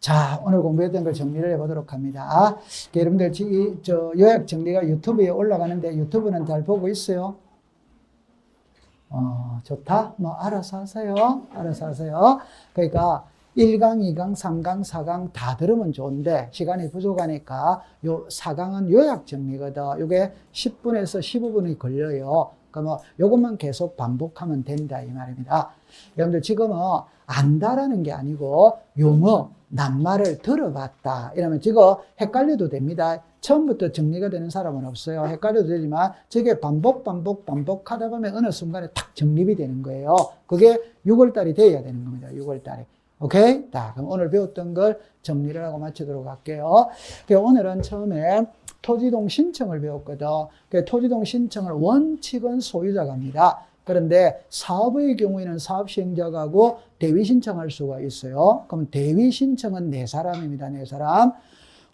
자, 오늘 공부했던 걸 정리를 해보도록 합니다. 여러분들, 이, 저, 요약 정리가 유튜브에 올라가는데 유튜브는 잘 보고 있어요? 어, 좋다? 뭐, 알아서 하세요. 알아서 하세요. 그러니까, 1강, 2강, 3강, 4강 다 들으면 좋은데, 시간이 부족하니까, 요 4강은 요약 정리거든. 요게 10분에서 15분이 걸려요. 그러면 요것만 계속 반복하면 된다, 이 말입니다. 여러분들, 지금은 안다라는 게 아니고, 용어, 낱말을 들어봤다. 이러면 지금 헷갈려도 됩니다. 처음부터 정리가 되는 사람은 없어요. 헷갈려도 되지만 저게 반복, 반복, 반복하다 보면 어느 순간에 탁 정립이 되는 거예요. 그게 6월달이 돼야 되는 겁니다. 6월달에. 오케이? 자, 그럼 오늘 배웠던 걸 정리를 하고 마치도록 할게요. 오늘은 처음에 토지동 신청을 배웠거든. 토지동 신청을 원칙은 소유자가 합니다. 그런데 사업의 경우에는 사업 시행자가고 대위 신청할 수가 있어요. 그럼 대위 신청은 네 사람입니다. 네 사람.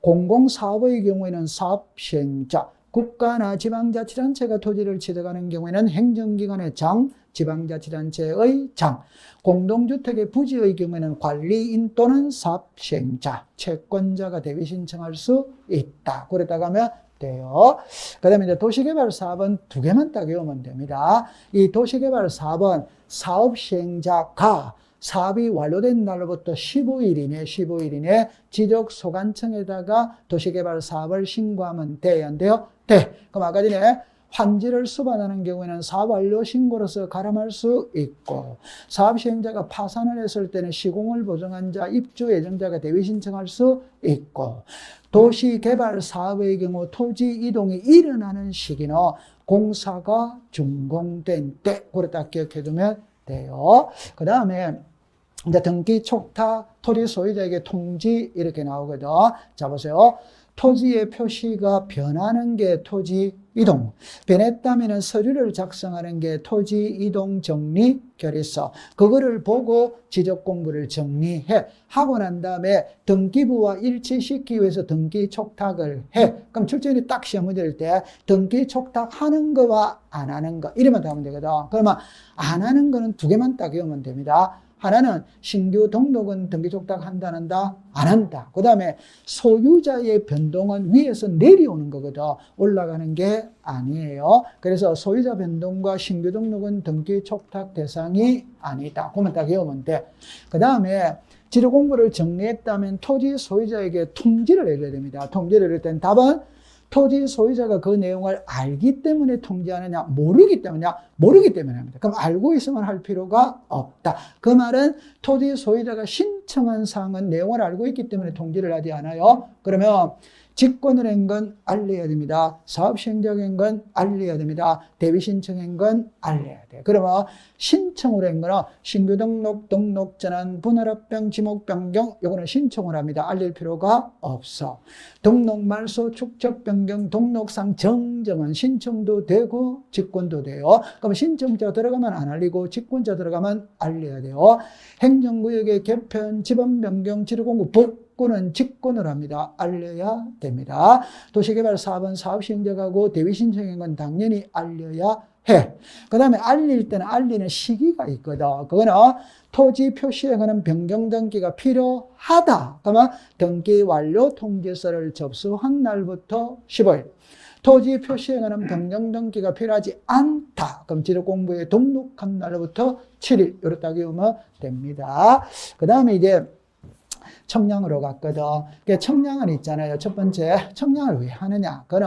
공공사업의 경우에는 사업 시행자, 국가나 지방자치단체가 토지를 취득하는 경우에는 행정기관의 장, 지방자치단체의 장, 공동주택의 부지의 경우에는 관리인 또는 사업 시행자, 채권자가 대위 신청할 수 있다. 그러다가 하면 돼요. 그 다음에 이제 도시개발 사업은 두 개만 딱 외우면 됩니다. 이 도시개발 사업은 사업 시행자가 사업이 완료된 날로부터 15일 이내, 15일 이내 지적 소관청에다가 도시개발 사업을 신고하면 돼야 안 돼요? 돼. 그럼 아까 전에 환지를 수반하는 경우에는 사업 완료 신고로서 가름할 수 있고 사업 시행자가 파산을 했을 때는 시공을 보증한 자, 입주 예정자가 대위 신청할 수 있고 도시 개발 사업의 경우 토지 이동이 일어나는 시기는 공사가 준공된 때 그렇다 기억해 두면 돼요. 그 다음에 이제 등기 촉탁 토지 소유자에게 통지 이렇게 나오거든. 자 보세요. 토지의 표시가 변하는 게 토지 이동. 변했다면 서류를 작성하는 게 토지 이동 정리 결의서. 그거를 보고 지적 공부를 정리해. 하고 난 다음에 등기부와 일치시키기 위해서 등기 촉탁을 해. 그럼 출제인이 딱 시험 문제 낼때 등기 촉탁 하는 거와 안 하는 거. 이러면 하면 되거든. 그러면 안 하는 거는 두 개만 딱 외우면 됩니다. 하나는 신규 등록은 등기 촉탁 한다는다 안 한다. 그 다음에 소유자의 변동은 위에서 내려오는 거거든. 올라가는 게 아니에요. 그래서 소유자 변동과 신규 등록은 등기 촉탁 대상이 아니다. 그만 딱 외우면 돼. 그 다음에 지료 공부를 정리했다면 토지 소유자에게 통지를 해줘야 됩니다. 통지를 할 때는 답은 토지 소유자가 그 내용을 알기 때문에 통지하느냐, 모르기 때문이냐, 모르기 때문에 합니다. 그럼 알고 있으면 할 필요가 없다. 그 말은 토지 소유자가 신 청한 사항은 내용을 알고 있기 때문에 통지를 하지 않아요. 그러면 직권을 한건 알려야 됩니다. 사업 시행자인 건 알려야 됩니다. 대비 신청한 건 알려야 돼요. 그러면 신청을 한 거는 신규 등록, 등록 전환, 분할합병, 지목 변경 요거는 신청을 합니다. 알릴 필요가 없어. 등록 말소, 축적 변경, 등록상 정정은 신청도 되고 직권도 돼요. 그럼 신청자 들어가면 안 알리고 직권자 들어가면 알려야 돼요. 행정구역의 개편, 지번 변경, 지르공고 복 국권은 직권을 합니다. 알려야 됩니다. 도시개발 사업은 사업 시행자가고 대위 신청인 건 당연히 알려야 해. 그 다음에 알릴 때는 알리는 시기가 있거든. 그거는 토지 표시에 관한 변경 등기가 필요하다. 그러면 등기 완료 통지서를 접수한 날부터 15일. 토지 표시에 관한 변경 등기가 필요하지 않다. 그럼 지력 공부에 등록한 날부터 7일. 이렇다 기우면 됩니다. 그 다음에 이제 청량으로 갔거든. 그 청량은 있잖아요. 첫 번째, 청량을 왜 하느냐? 그는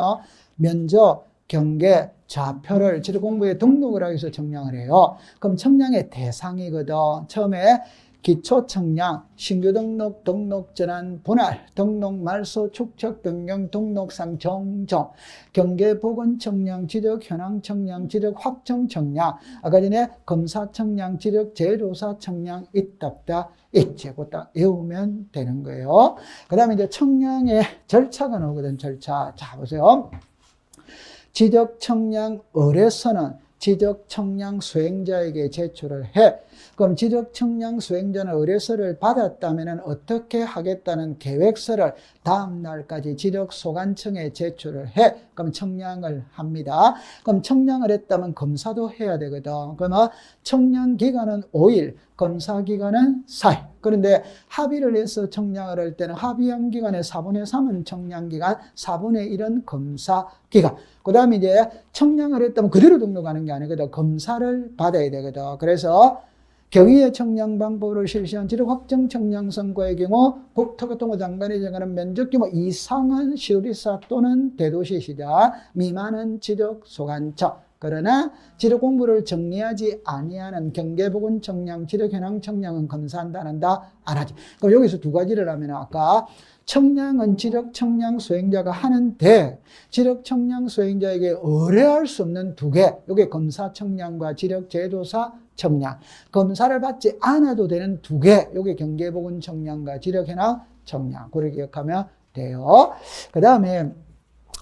면적, 경계, 좌표를 지도 공부에 등록을 하기 위해서 청량을 해요. 그럼 청량의 대상이거든. 처음에 기초 청량, 신규 등록, 등록 전환, 분할, 등록 말소, 축적 변경, 등록상 정정, 경계 보건 청량, 지적 현황 청량, 지적 확정 청량, 아까 전에 검사 청량, 지적 재조사 청량 있답다. 있지. 그딱 외우면 되는 거예요. 그 다음에 이제 청량의 절차가 나오거든, 절차. 자, 보세요. 지적 청량 의뢰서는 지적 청량 수행자에게 제출을 해. 그럼 지적 청량 수행자는 의뢰서를 받았다면 어떻게 하겠다는 계획서를 다음 날까지 지적 소관청에 제출을 해. 그럼 청량을 합니다. 그럼 청량을 했다면 검사도 해야 되거든. 그러면 청량 기간은 5일, 검사 기간은 4일. 그런데 합의를 해서 청량을 할 때는 합의한 기간의 4분의 3은 청량 기간, 4분의 1은 검사 기간. 그 다음에 이제 청량을 했다면 그대로 등록하는 게 아니거든. 검사를 받아야 되거든. 그래서 경위의 청량 방법을 실시한 지력 확정 청량 선고의 경우 국토교통부 장관이 정하는 면적 규모 이상은 시도리사 또는 대도시 시장, 미만은 지력 소관청. 그러나 지력 공부를 정리하지 아니하는 경계보건 청량, 지력 현황 청량은 검사한다, 안 하지. 그럼 여기서 두 가지를 하면 아까 청량은 지력 청량 수행자가 하는데 지력 청량 수행자에게 의뢰할 수 없는 두 개. 이게 검사 청량과 지력 제도사 청량. 검사를 받지 않아도 되는 두 개. 이게 경계보건 청량과 지력 현황 청량. 그걸 기억하면 돼요. 그 다음에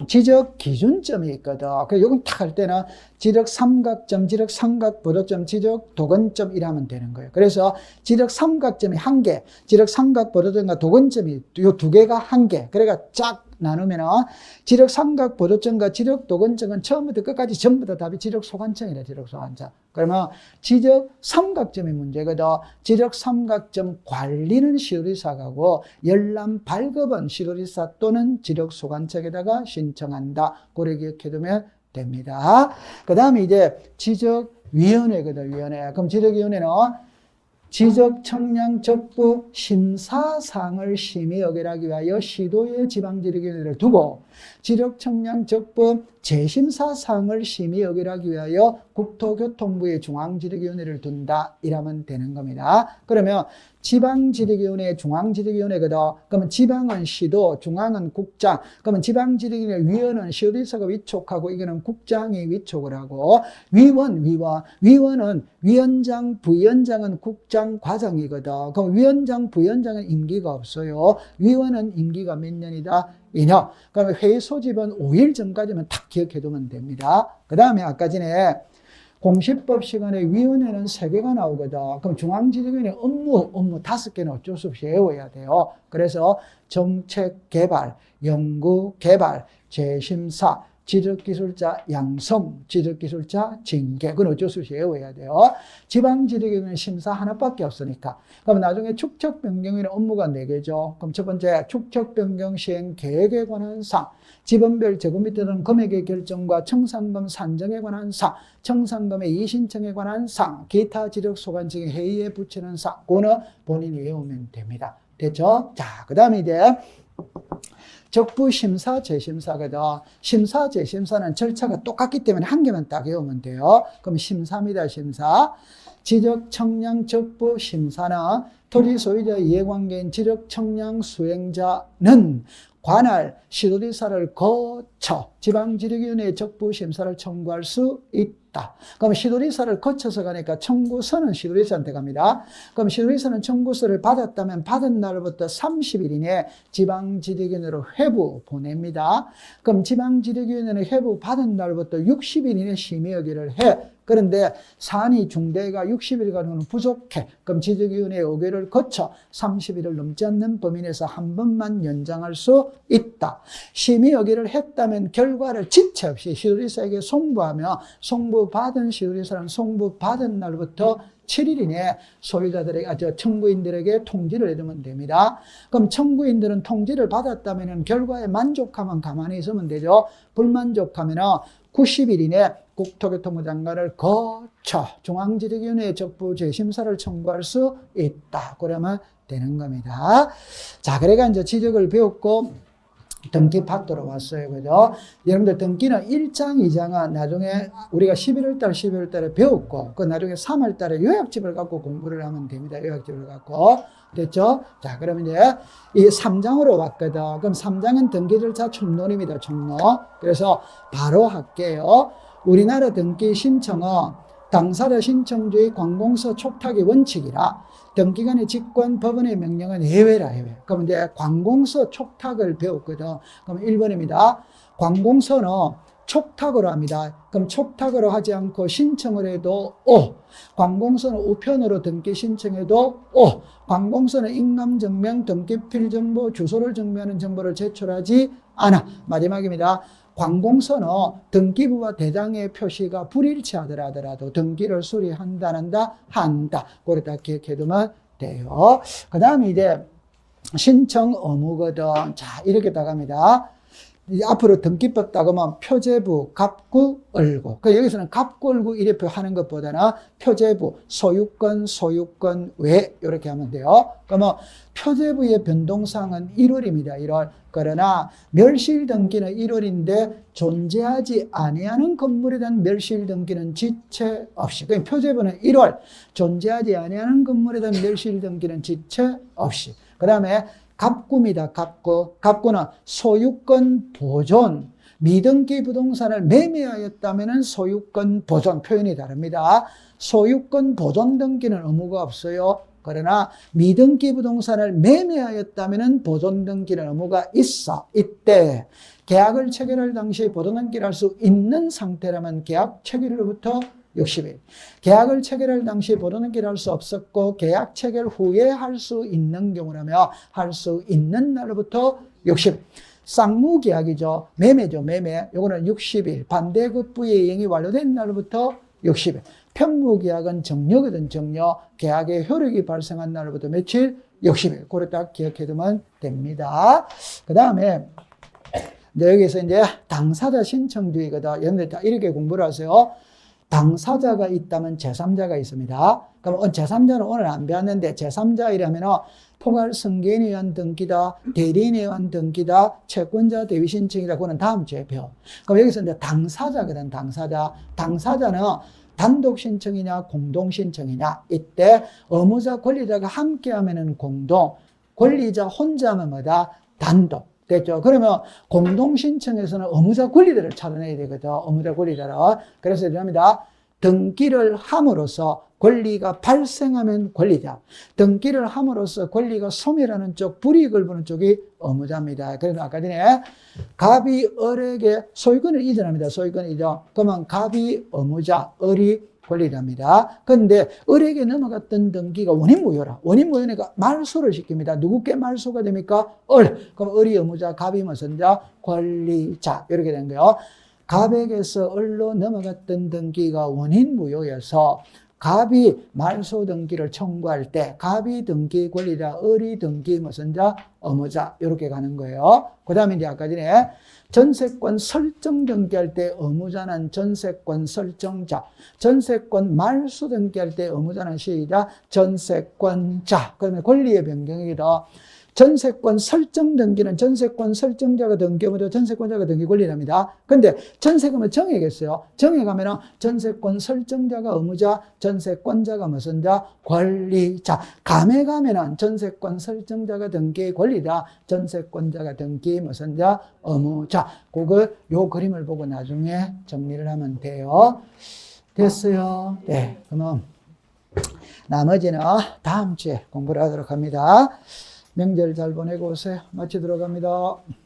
지적 기준점이 있거든. 그 요건 딱할 때는 지적 삼각점, 지적 삼각 보도점, 지적 도근점 이라면 되는 거예요. 그래서 지적 삼각점이 한 개, 지적 삼각 보도점과 도근점이 요 두 개가 한 개. 쫙 나누면은 지력 삼각 보도점과 지력 도근점은 처음부터 끝까지 전부 다 답이 지력 소관청이다. 지력 소관청. 그러면 지적 삼각점이 문제거든. 지적 삼각점 관리는 시도리사가고 열람 발급은 시도리사 또는 지력 소관청에다가 신청한다. 고래 기억해두면 됩니다. 그 다음에 이제 지적 위원회거든. 위원회. 그럼 지적 위원회는 지적 청량 적부 심사상을 심의 여결하기 위하여 시도의 지방지력위원회를 두고 지적 청량 적부 재심사상을 심의 여결하기 위하여 국토교통부의 중앙지력위원회를 둔다 이라면 되는 겁니다. 그러면 지방지력위원회 중앙지력위원회거든. 그러면 지방은 시도, 중앙은 국장. 그러면 지방지력위원회 위원은 시도지사가 위촉하고 이거는 국장이 위촉을 하고 위원, 위원, 위원은 위원장, 부위원장은 국장 과장이거든. 그럼 위원장, 부위원장은 임기가 없어요. 위원은 임기가 몇 년이다? 2년. 그러면 회의 소집은 5일 전까지만 딱 기억해 두면 됩니다. 그 다음에 아까 전에 공시법 시간에 위원회는 세 개가 나오거든. 그럼 중앙지적위원회 업무, 업무 다섯 개는 어쩔 수 없이 외워야 돼요. 그래서 정책 개발, 연구 개발, 재심사, 지적기술자 양성, 지적기술자 징계. 그건 어쩔 수 없이 외워야 돼요. 지방지력에는 심사 하나밖에 없으니까. 그럼 나중에 축척 변경에는 업무가 네 개죠. 그럼 첫 번째, 축척 변경 시행 계획에 관한 상, 지번별 재고 밑에 는 금액의 결정과 청산금 산정에 관한 상, 청산금의 이신청에 관한 상, 기타 지력 소관청의 회의에 붙이는 상, 그거는 본인이 외우면 됩니다. 됐죠? 자, 그 다음에 이제 적부 심사 재심사거든. 심사 재심사는 절차가 똑같기 때문에 한 개만 딱 외우면 돼요. 그럼 심사입니다. 심사. 지적 청량 적부 심사는 토지 소유자 이해관계인 지적 청량 수행자는 관할 시도지사를 거쳐 지방지력위원회 적부 심사를 청구할 수 있다. 그럼 시도지사를 거쳐서 가니까 청구서는 시도지사한테 갑니다. 그럼 시도지사는 청구서를 받았다면 받은 날부터 30일 이내 지방지력위원회로 회부 보냅니다. 그럼 지방지력위원회는 회부 받은 날부터 60일 이내 심의 여기를 해. 그런데 사안이 중대가 60일간은 부족해. 그럼 지적위원회 의결을 거쳐 30일을 넘지 않는 범위 내에서 한 번만 연장할 수 있다. 심의 의결을 했다면 결과를 지체 없이 시도리사에게 송부하며 송부받은 시도리사는 송부받은 날부터 7일 이내 소유자들에게, 아, 저 청구인들에게 통지를 해주면 됩니다. 그럼 청구인들은 통지를 받았다면 결과에 만족하면 가만히 있으면 되죠. 불만족하면 90일 이내 국토교통부 장관을 거쳐 중앙지력위원회 적부 재심사를 청구할 수 있다. 그러면 되는 겁니다. 자, 그래가 이제 지적을 배웠고 등기 받도록 왔어요. 그죠? 여러분들 등기는 1장, 2장은 나중에 우리가 11월 달, 12월 달에 배웠고, 그 나중에 3월 달에 요약집을 갖고 공부를 하면 됩니다. 요약집을 갖고. 됐죠? 자, 그러면 이제 이 3장으로 왔거든. 그럼 3장은 등기 절차 총론입니다. 총론. 그래서 바로 할게요. 우리나라 등기 신청은 당사자 신청주의 관공서 촉탁의 원칙이라 등기관의 직권 법원의 명령은 예외라 예외. 그럼 이제 관공서 촉탁을 배웠거든. 그럼 1번입니다. 관공서는 촉탁으로 합니다. 그럼 촉탁으로 하지 않고 신청을 해도 오. 관공서는 우편으로 등기 신청해도 오. 관공서는 인감 증명, 등기필 정보, 주소를 증명하는 정보를 제출하지 않아. 마지막입니다. 관공서는 등기부와 대장의 표시가 불일치하더라도 등기를 수리한다는다 한다. 그러다 기억해두면 돼요. 그 다음에 이제 신청 의무거든. 자, 이렇게 나갑니다. 이제 앞으로 등기법 따그면 표제부, 갑구, 을구. 그 여기서는 갑구, 을구 이래표 하는 것보다는 표제부, 소유권, 소유권 외 이렇게 하면 돼요. 그러면 표제부의 변동사항은 1월입니다. 1월. 그러나 멸실 등기는 1월인데 존재하지 아니하는 건물에 대한 멸실 등기는 지체 없이. 그러니까 표제부는 1월, 존재하지 아니하는 건물에 대한 멸실 등기는 지체 없이. 그 다음에 갑구입니다. 갑구. 갑구는 소유권 보존. 미등기 부동산을 매매하였다면 소유권 보존 표현이 다릅니다. 소유권 보존 등기는 의무가 없어요. 그러나 미등기 부동산을 매매하였다면 보존 등기는 의무가 있어. 이때 계약을 체결할 당시 보존 등기를 할 수 있는 상태라면 계약 체결로부터 60일. 계약을 체결할 당시 등기를 할수 없었고 계약 체결 후에 할 수 있는 경우라면 할수 있는 날로부터 60일. 쌍무 계약이죠. 매매죠, 매매. 요거는 60일. 반대급부의 이행이 완료된 날로부터 60일. 편무 계약은 정려거든, 정려. 계약의 효력이 발생한 날로부터 며칠? 60일. 그걸 딱 기억해두면 됩니다. 그 다음에 이제 여기서 이제 당사자 신청주의거든. 여러분들 다 이렇게 공부를 하세요. 당사자가 있다면 제3자가 있습니다. 그럼 제3자는 오늘 안 배웠는데 제3자 이라면 포괄 승계인에 의한 등기다, 대리인에 의한 등기다, 채권자 대위 신청이다. 그거는 다음 주에 배워. 그럼 여기서 이제 당사자거든, 당사자. 당사자는 단독 신청이냐, 공동 신청이냐. 이때 의무자, 권리자가 함께 하면은 공동, 권리자 혼자 하면 뭐다? 단독. 됐죠? 그러면 공동 신청에서는 의무자 권리자를 찾아내야 되거든. 의무자 권리자를. 그래서 이럽니다. 등기를 함으로써 권리가 발생하면 권리자. 등기를 함으로써 권리가 소멸하는 쪽, 불이익을 보는 쪽이 의무자입니다. 그래서 아까 전에 갑이 을에게 소유권을 이전합니다. 소유권 이전. 그러면 갑이 의무자, 을이 권리자입니다. 그런데 을에게 넘어갔던 등기가 원인 무효라. 원인 무효니까 말소를 시킵니다. 누구께 말소가 됩니까? 을. 그럼 을이 의무자, 갑이 무슨 자? 권리자. 이렇게 된 거예요. 갑에게서 을로 넘어갔던 등기가 원인 무효여서 갑이 말소 등기를 청구할 때 갑이 등기 권리자, 을이 등기 무슨 자, 의무자 이렇게 가는 거예요. 그 다음에 이제 아까 전에 전세권 설정 등기할 때 의무자는 전세권 설정자, 전세권 말소 등기할 때 의무자는 시작 전세권자. 그러면 권리의 변경이다. 전세권 설정 등기는 전세권 설정자가 등기하면 전세권자가 등기 권리랍니다. 근데 전세금을 정해겠어요. 정해가면은 전세권 설정자가 의무자, 전세권자가 무슨 자? 권리자. 감에 가면은 전세권 설정자가 등기 권리다. 전세권자가 등기 무슨 자? 의무자. 그걸 요 그림을 보고 나중에 정리를 하면 돼요. 됐어요. 네. 그러면 나머지는 다음 주에 공부를 하도록 합니다. 명절 잘 보내고 오세요. 마치 들어갑니다.